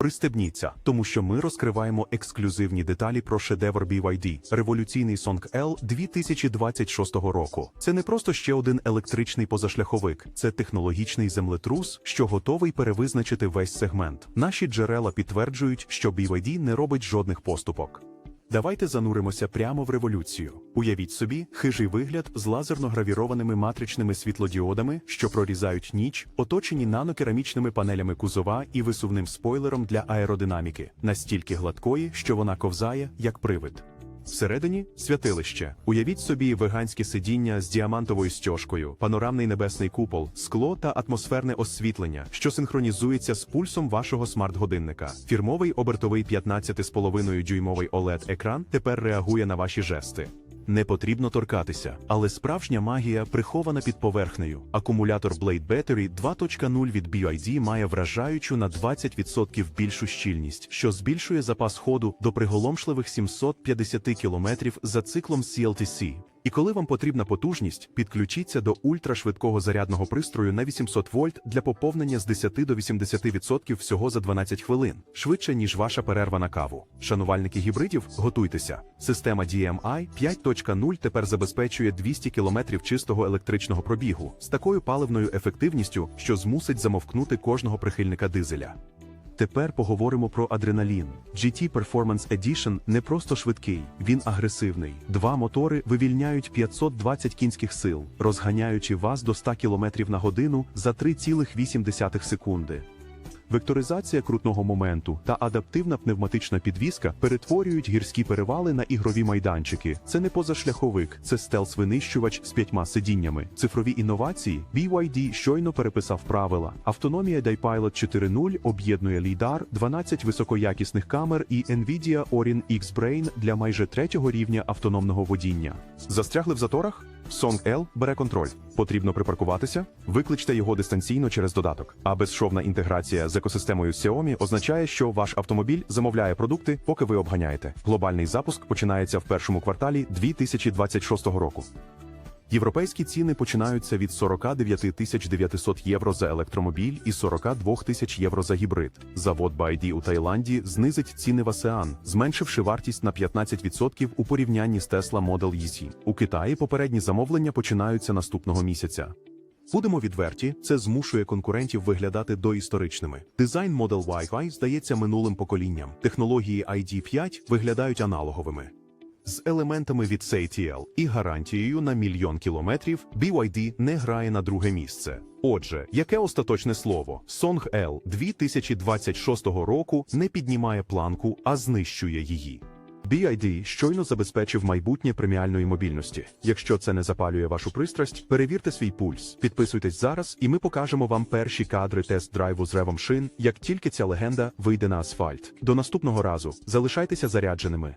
Пристебніться, тому що ми розкриваємо ексклюзивні деталі про шедевр BYD революційний Song L 2026 року. Це не просто ще один електричний позашляховик, це технологічний землетрус, що готовий перевизначити весь сегмент. Наші джерела підтверджують, що BYD не робить жодних поступок. Давайте зануримося прямо в революцію. Уявіть собі, хижий вигляд з лазерно-гравірованими матричними світлодіодами, що прорізають ніч, оточені нанокерамічними панелями кузова і висувним спойлером для аеродинаміки, настільки гладкої, що вона ковзає, як привид. Всередині святилище. Уявіть собі веганське сидіння з діамантовою стяжкою, панорамний небесний купол, скло та атмосферне освітлення, що синхронізується з пульсом вашого смарт-годинника. Фірмовий обертовий 15,5 дюймовий oled екран тепер реагує на ваші жести. Не потрібно торкатися, але справжня магія прихована під поверхнею. Акумулятор Blade Battery 2.0 від BYD має вражаючу на 20% більшу щільність, що збільшує запас ходу до приголомшливих 750 км за циклом CLTC. І коли вам потрібна потужність, підключіться до ультрашвидкого зарядного пристрою на 800 вольт для поповнення з 10 до 80% всього за 12 хвилин, швидше ніж ваша перерва на каву. Шанувальники гібридів, готуйтеся. Система DMI 5.0 тепер забезпечує 200 км чистого електричного пробігу з такою паливною ефективністю, що змусить замовкнути кожного прихильника дизеля. Тепер поговоримо про адреналін. GT Performance Edition не просто швидкий, він агресивний. Два мотори вивільняють 520 кінських сил, розганяючи вас до 100 км на годину за 3,8 секунди. Векторизація крутного моменту та адаптивна пневматична підвіска перетворюють гірські перевали на ігрові майданчики. Це не позашляховик, це стелс-винищувач з п'ятьма сидіннями. Цифрові інновації BYD щойно переписав правила. Автономія DiPilot 4.0 об'єднує лідар, 12 високоякісних камер і NVIDIA Orin X-Brain для майже третього рівня автономного водіння. Застрягли в заторах? Song L бере контроль. Потрібно припаркуватися? Викличте його дистанційно через додаток. А безшовна інтеграція з екосистемою Xiaomi означає, що ваш автомобіль замовляє продукти, поки ви обганяєте. Глобальний запуск починається в першому кварталі 2026 року. Європейські ціни починаються від 49 тисяч 900 євро за електромобіль і 42 тисяч євро за гібрид. Завод BYD у Таїланді знизить ціни в ASEAN, зменшивши вартість на 15% у порівнянні з Tesla Model Y. У Китаї попередні замовлення починаються наступного місяця. Будемо відверті, це змушує конкурентів виглядати доісторичними. Дизайн Model Y здається минулим поколінням. Технології ID5 виглядають аналоговими. З елементами від CATL і гарантією на мільйон кілометрів BYD не грає на друге місце. Отже, яке остаточне слово? Song L 2026 року не піднімає планку, а знищує її. BID щойно забезпечив майбутнє преміальної мобільності. Якщо це не запалює вашу пристрасть, перевірте свій пульс, підписуйтесь зараз, і ми покажемо вам перші кадри тест-драйву з ревом шин, як тільки ця легенда вийде на асфальт. До наступного разу залишайтеся зарядженими.